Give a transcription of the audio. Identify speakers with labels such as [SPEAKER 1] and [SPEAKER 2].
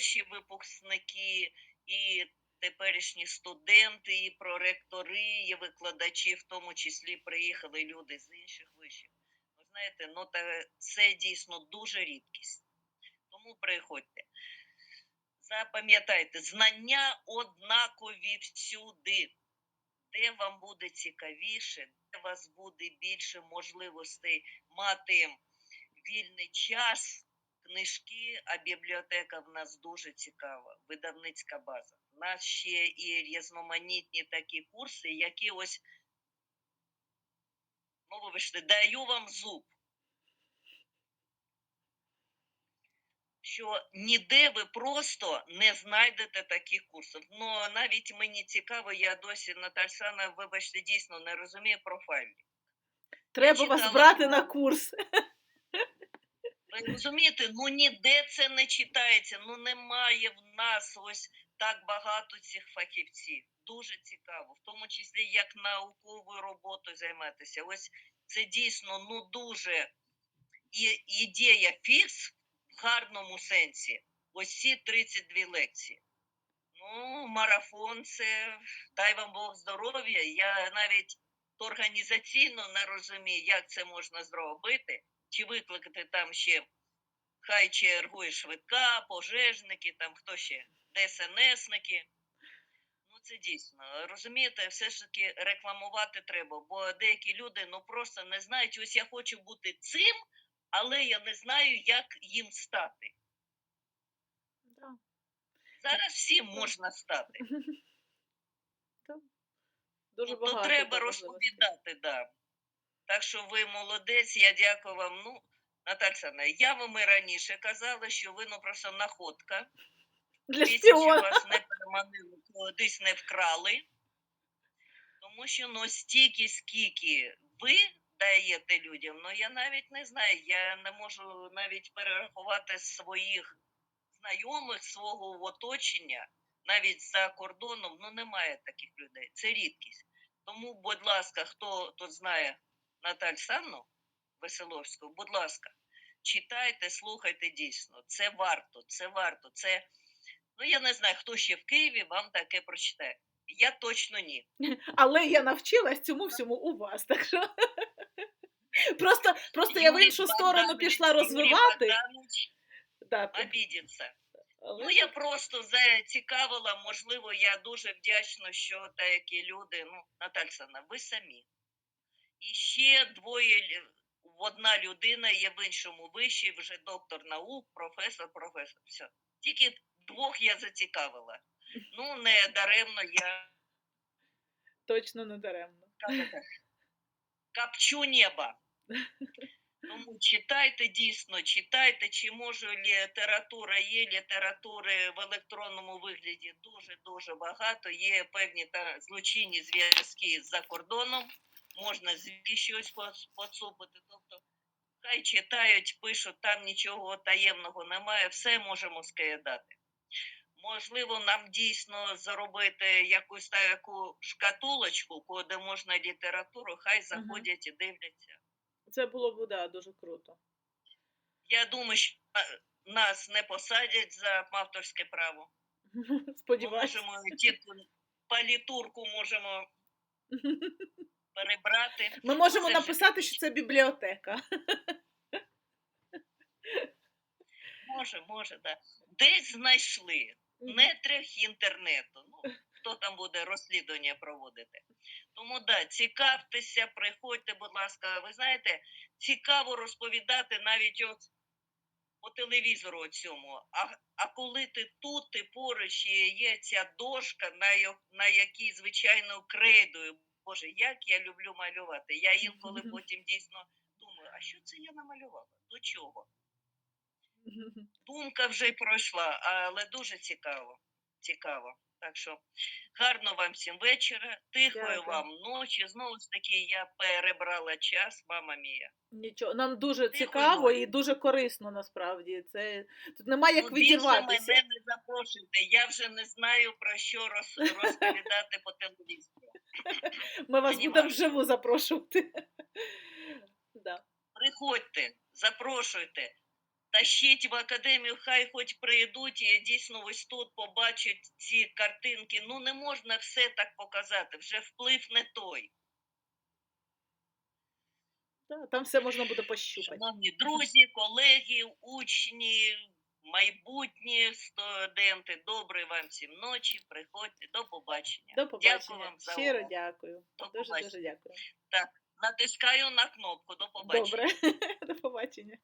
[SPEAKER 1] перші випускники, і теперішні студенти, і проректори, і викладачі, в тому числі приїхали люди з інших вишів. Ви знаєте, ну та це дійсно дуже рідкість. Тому приходьте. Запам'ятайте, знання однакові всюди. Де вам буде цікавіше, де вас буде більше можливостей мати вільний час, книжки, а бібліотека в нас дуже цікава, видавницька база. У нас ще і різноманітні такі курси, які ось, ну вибачте, даю вам зуб. Що ніде ви просто не знайдете таких курсів. Ну навіть мені цікаво, я досі Наталя Сана, вибачте, дійсно не розумію профайлі.
[SPEAKER 2] Треба вас брати на курс.
[SPEAKER 1] Ви розумієте, ну ніде це не читається, ну немає в нас ось так багато цих фахівців. Дуже цікаво, в тому числі як науковою роботою займатися. Ось це дійсно ну дуже і, ідея фікс в гарному сенсі. Ось ці 32 лекції. Ну, марафон це дай вам Бог здоров'я. Я навіть організаційно не розумію, як це можна зробити чи викликати там ще хай чергує швидка, пожежники, там хто ще, ДСНСники. Ну це дійсно. Розумієте, все ж таки рекламувати треба, бо деякі люди ну просто не знають, ось я хочу бути цим, але я не знаю, як їм стати.
[SPEAKER 2] Да.
[SPEAKER 1] Зараз всім можна стати.
[SPEAKER 2] Дуже
[SPEAKER 1] Ну,
[SPEAKER 2] багато.
[SPEAKER 1] то треба розповідати, да. Так що ви молодець, я дякую вам. Ну, Олександровна, я вам і раніше казала, що ви ну просто находка.
[SPEAKER 2] Для
[SPEAKER 1] Тисячі вас не переманили, кудись не вкрали. Тому що ну стільки, скільки ви даєте людям, ну я навіть не знаю, я не можу навіть перерахувати своїх знайомих, свого оточення, навіть за кордоном, ну немає таких людей. Це рідкість. Тому, будь ласка, хто тут знає Наталь Санну Веселовську, будь ласка, читайте, слухайте дійсно. Це варто, це варто. Це, ну я не знаю, хто ще в Києві вам таке прочитає. Я точно ні.
[SPEAKER 2] Але я навчилась цьому всьому у вас. Так що просто, просто я в іншу сторону пішла розвивати. Але
[SPEAKER 1] Ну, я просто зацікавила, можливо, я дуже вдячна, що деякі люди, ну, Натальсона, ви самі. І ще двоє, одна людина є в іншому виші, вже доктор наук, професор, професор. Все. Тільки двох я зацікавила. Ну, не даремно я
[SPEAKER 2] точно не даремно.
[SPEAKER 1] капчу неба. Тому читайте дійсно, читайте, чи може література є, літератури в електронному вигляді дуже-дуже багато. Є певні та злочинні зв'язки за кордоном, можна звідки щось поцупити. Тобто, хай читають, пишуть, там нічого таємного немає, все можемо скидати. Можливо, нам дійсно заробити якусь таку шкатулочку, куди можна літературу, хай заходять і дивляться.
[SPEAKER 2] Це було б да, дуже круто.
[SPEAKER 1] Я думаю, що е, нас не посадять за авторське право. Ми можемо тільки палітурку можемо перебрати.
[SPEAKER 2] Ми можемо
[SPEAKER 1] Це
[SPEAKER 2] написати, що це бібліотека.
[SPEAKER 1] Може, може, да. Десь знайшли нетрях інтернету. Ну, хто там буде розслідування проводити. Тому да, цікавтеся, приходьте, будь ласка. Ви знаєте, цікаво розповідати навіть от по телевізору цьому. А, а коли ти тут, ти поруч і є ця дошка, на, на якій звичайно крейдою. Боже, як я люблю малювати. Я інколи потім дійсно думаю, а що це я намалювала? До чого? Думка вже пройшла, але дуже цікаво. Цікаво. Так що гарно вам всім вечора, тихої
[SPEAKER 2] Дякую.
[SPEAKER 1] вам ночі. Знову ж таки, я перебрала час, мама мія.
[SPEAKER 2] Нічого, нам дуже
[SPEAKER 1] Тихо
[SPEAKER 2] цікаво
[SPEAKER 1] ночі.
[SPEAKER 2] і дуже корисно насправді. Це тут немає як
[SPEAKER 1] Ну,
[SPEAKER 2] відірватися.
[SPEAKER 1] мене не запрошуйте. Я вже не знаю про що роз, розповідати по телевізору.
[SPEAKER 2] Ми вас будемо вживу запрошувати. Да.
[SPEAKER 1] Приходьте, запрошуйте. Тащіть в академію, хай хоч прийдуть і дійсно ось тут побачать ці картинки. Ну не можна все так показати, вже вплив не той.
[SPEAKER 2] Да, там все можна буде пощупати.
[SPEAKER 1] Шановні друзі, колеги, учні, майбутні студенти, доброї вам всім ночі. Приходьте до побачення.
[SPEAKER 2] До побачення.
[SPEAKER 1] Дякую вам за
[SPEAKER 2] Щиро
[SPEAKER 1] увагу.
[SPEAKER 2] дякую.
[SPEAKER 1] До
[SPEAKER 2] Дуже дуже дякую.
[SPEAKER 1] Так, Натискаю на кнопку. До побачення.
[SPEAKER 2] Добре. До побачення.